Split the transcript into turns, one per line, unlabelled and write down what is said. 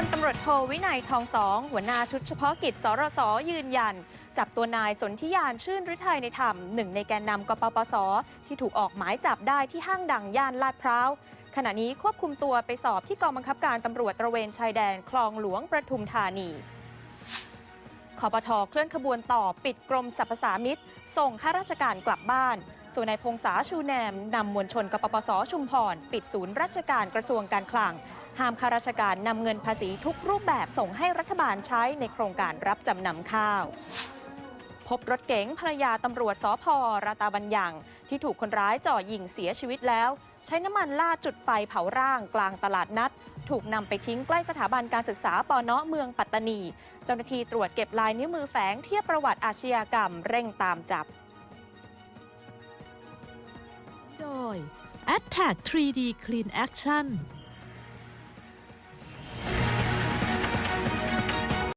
พลตำรวจโทวินัยทองสอง หัวหน้าชุดเฉพาะกิจสรสยืนยัน จับตัวนายสนธิยานชื่นฤทัยในธรรมหนึ่งในแกนนำกปปส ที่ถูกออกหมายจับได้ที่ห้างดังย่านลาดพร้าว ขณะนี้ควบคุมตัวไปสอบที่กองบังคับการตำรวจตระเวนชายแดนคลองหลวงประทุมธานีคอปทเคลื่อนขบวนต่อปิดกรมสรรพสามิตส่งข้าราชการกลับบ้านส่วนนายพงษาชูแนมนำมวลชนกปปสชุมพร ปิดศูนย์ราชการกระทรวงการคลัง ห้ามข้าราชการนำเงินภาษีทุกรูปแบบส่งให้รัฐบาลใช้ในโครงการรับจำนำข้าว พบรถเก๋งภรรยาตำรวจสพราตาบัญญัง ที่ถูกคนร้ายจ่อยิงเสียชีวิตแล้ว ใช้น้ำมันลาดจุดไฟเผาร่างกลางตลาดนัด ถูกนำไปทิ้งใกล้สถาบันการศึกษาปอนอเมืองปัตตานี เจ้าหน้าที่ตรวจเก็บลายนิ้วมือแฝงเทียบประวัติอาชญากรรมเร่งตามจับ
โดย Attack 3D Clean Action